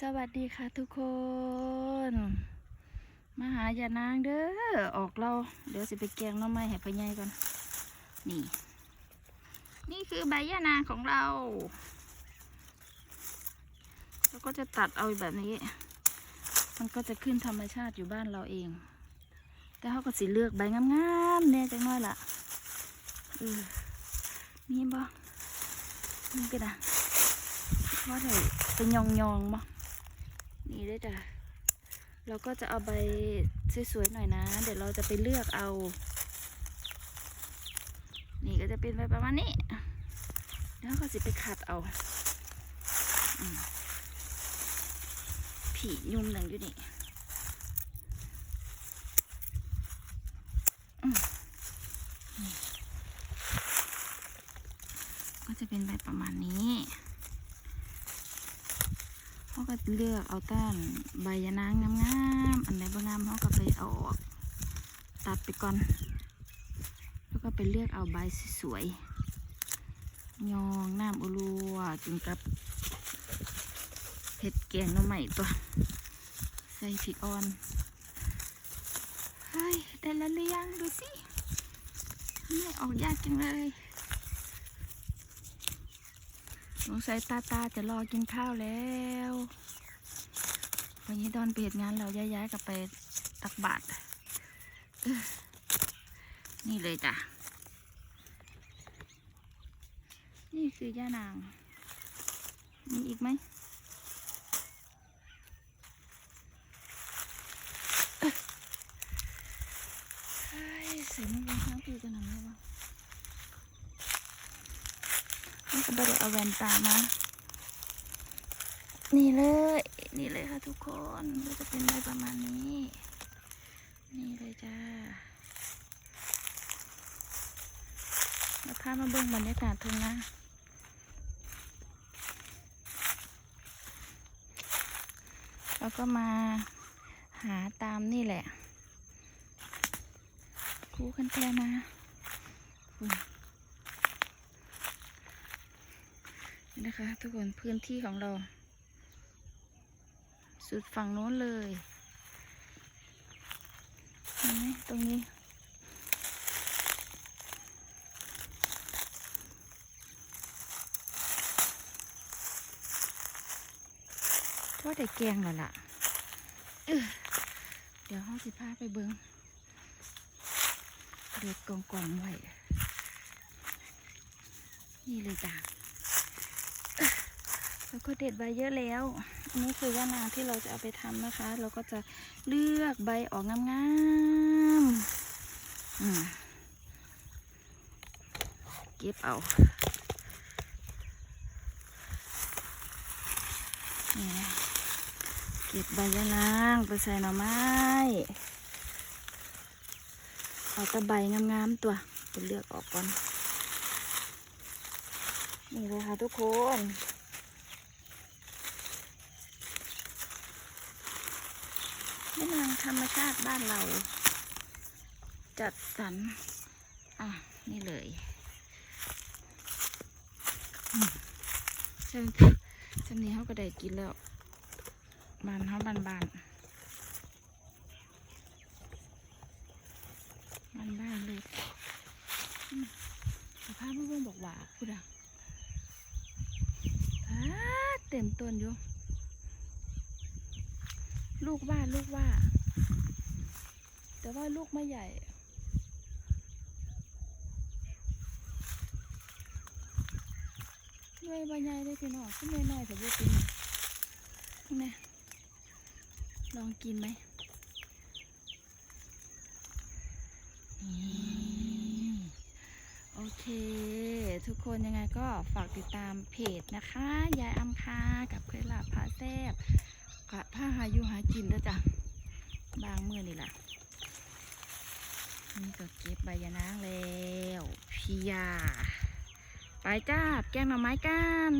สวัสดีค่ะทุกคน มาหายานางเด้อ ออกเรา เดี๋ยวสิไปแกงน้องไม้ให้พ่อใหญ่ก่อน นี่ นี่คือใบยานางของเรา แล้วก็จะตัดเอาแบบนี้ มันก็จะขึ้นธรรมชาติอยู่บ้านเราเอง แต่เขาก็สิเลือกใบงามๆแน่จังน้อยล่ะเออมีบ่มีก็ได้เพราะได้เป็นยองๆบ่ นี่ได้อจ้ะเราก็จะเอาใบสวยๆหน่อยนะ เดี๋ยวเราจะไปเลือกเอา นี่ก็จะเป็นใบประมาณนี้แล้วก็สิไปขัดเอาอผียุ่มหนึ่งอยู่นี่ก็จะเป็นใบประมาณนี้ เขาก็เลือกเอาต้นใบยะนางงามๆอันไหนบ่งามเขาก็ไปเอาออก ตัดไปก่อน แล้วก็ไปเลือกเอาใบสวยๆยองน้ำอุลัวกินกับเผ็ดแกงน้ำใหม่ตัว ใส่พริกอ่อนเฮ้ยได้แล้วหรือยังดูสิไม่ออกยากจังเลยส งสัยตาตาจะรอกินข้าวแล้ววันนี้ตอนเปิดงานเราย้ายๆกลับไปตักบาตรนี่เลยจ้ะ นี่คือย่านาง มีอีกไหม เฮ้ยใส่ไม่เป็นข้างปีกันหน่อยได้ปะ นี่ก็ไม่ได้เอาแว่นตามานี่เลย นี่เลยค่ะทุกคนก็จะเป็นอะไรประมาณนี้ นี่เลยจ้าแล้วพามาเบิ่งบรรยากาศทุ่งนาแล้วก็มาหาตามนี่แหละคู่กันแท้นะอุ้ย นะคะ ทุกคนพื้นที่ของเรา สุดฝั่งโน้นเลยเห็นไหมตรงนี้ ก็ได้แกงแล้วล่ะเออเดี๋ยวห้องสิพาไปเบิงเด็ดกองกองๆไว้ นี่เลยจ้ะ แล้วก็เด็ดใบเยอะแล้วอันนี้คือย่านางที่เราจะเอาไปทำนะคะ เราก็จะเลือกใบออกงามๆอืมเก็บเอาเก็บใบยะนางไปใส่หน่อไม้เอาตะใบงามๆตัวไปเลือกออกก่อน นี่เลยค่ะทุกคน แม่นางธรรมชาติบ้านเรา จัดสรร อะ นี่เลยอืมใช่จำนี้เขาก็ได้กินแล้วบานเขาบานบานบานบานเลยสภาพเพื่อนๆบอกว่าพูดอะเต็มต้นอยู่ ลูกว่าลูกว่า แต่ว่าลูกไม่ใหญ่หน่วยบใหญ่เลยพี่น้องขึ้นน้อยแต่บุกินนี่ลองกินไหมโอเค ทุกคนยังไงก็ฝากติดตามเพจนะคะ ยายอำคากับเคยลาบพาแซบ กับผ้าหาอยูหากินด้วยจ้ะบางมือนี่แหละนี่ก็เก็บใบยานางแล้วพี่ยาไปจ้าแกงหน่อไม้กัน